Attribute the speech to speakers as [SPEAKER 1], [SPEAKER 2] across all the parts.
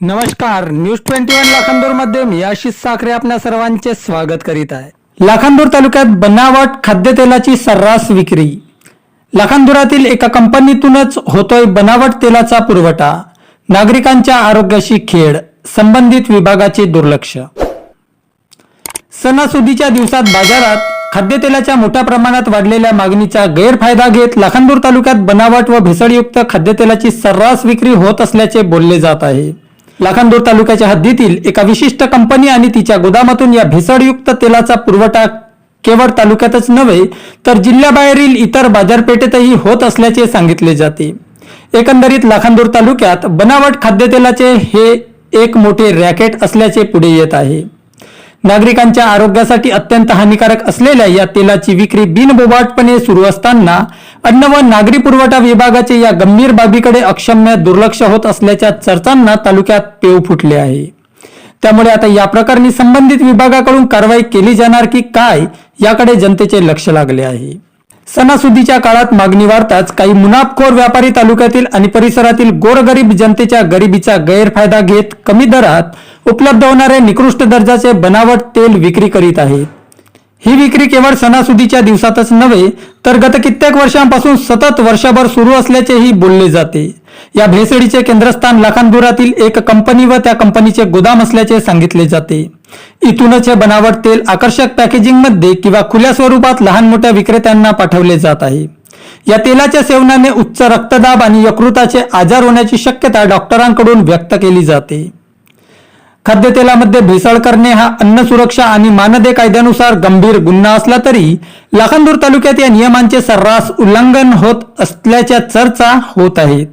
[SPEAKER 1] नमस्कार news twenty one लाखांदूरमध्ये मी आशिष साखरे आपल्या सर्वांचे स्वागत करीत आहे. लाखांदूर तालुक्यात बनावट खाद्यतेलाची सर्रास विक्री. लाखांदुरातील एका कंपनीतूनच होतोय बनावट तेलाचा पुरवठा. नागरिकांच्या आरोग्याशी खेळ संबंधित विभागाचे दुर्लक्ष. सणासुदीच्या दिवसात बाजारात खाद्यतेलाच्या मोठ्या प्रमाणात वाढलेल्या मागणीचा गैरफायदा घेत लाखांदूर तालुक्यात बनावट व भेसळयुक्त खाद्यतेलाची सर्रास विक्री होत असल्याचे बोलले जात आहे. लाखांदूर तालुक्याच्या हद्दीतील एका विशिष्ट कंपनी आणि तिच्या गोदामातून या भेसळयुक्त तेलाचा पुरवठा केवळ तालुक्यातच नव्हे तर जिल्ह्याबाहेरील इतर बाजारपेठेतही होत असल्याचे सांगितले जाते. एकंदरीत लाखांदूर तालुक्यात बनावट खाद्यतेलाचे हे एक मोठे रॅकेट असल्याचे पुढे येत आहे. नागरिकांच्या आरोग्यासाठी अत्यंत हानिकारक असलेल्या या तेलाची विक्री बिनबोबाटपणे सुरू असताना अन्न व नागरी पुरवठा विभागाचे या गंभीर बाबीकडे अक्षम्य दुर्लक्ष होत असल्याच्या चर्चांना तालुक्यात पेव फुटले आहे. त्यामुळे आता या प्रकरणी संबंधित विभागाकडून कारवाई केली जाणार की काय याकडे जनतेचे लक्ष लागले आहे. सणासुदीच्या काळात मागणी वाढताच काही मुनाफखोर व्यापारी तालुक्यातील आणि परिसरातील गोरगरीब जनतेच्या गरिबीचा गैरफायदा घेत कमी दरात उपलब्ध होणारे निकृष्ट दर्जाचे बनावट तेल विक्री करीत आहेत. ही विक्री केवळ सणासुदीच्या दिवसातच नव्हे तर गत कित्येक वर्षांपासून सतत वर्षभर सुरू असल्याचेही बोलले जाते. या भेसळीचे केंद्रस्थान लखानपुरातील एक कंपनी व त्या कंपनीचे गोदाम असल्याचे सांगितले जाते. इथूनच हे बनावट तेल आकर्षक पॅकेजिंगमध्ये किंवा खुल्या स्वरूपात लहान मोठ्या विक्रेत्यांना पाठवले जात आहे. या तेलाच्या सेवनाने उच्च रक्तदाब आणि यकृताचे आजार होण्याची शक्यता डॉक्टरांकडून व्यक्त केली जाते. खाद्यतेलामध्ये भेसळ करणे हा अन्न सुरक्षा आणि मानदे कायद्यानुसार गंभीर गुन्हा असला तरी लाखांदूर तालुक्यात या नियमांचे सर्रास उल्लंघन होत असल्याच्या चर्चा होत आहेत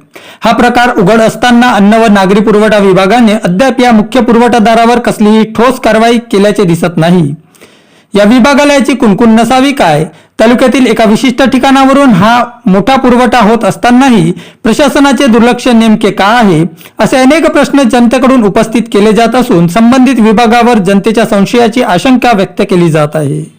[SPEAKER 1] हा प्रकार उघड असताना अन्न व नागरी पुरवठा विभागाने अद्याप या मुख्य पुरवठादारावर कसलीही ठोस कारवाई केल्याचे दिसत नाही. या विभागाला याची कुणकुण नसावी काय? तालुक्यातील एका विशिष्ट ठिकाणावरून हा मोठा पुरवठा होत असतानाही प्रशासनाचे दुर्लक्ष नेमके का आहे असे अनेक प्रश्न जनतेकडून उपस्थित केले जात असून संबंधित विभागावर जनतेच्या संशयाची आशंका व्यक्त केली जात आहे.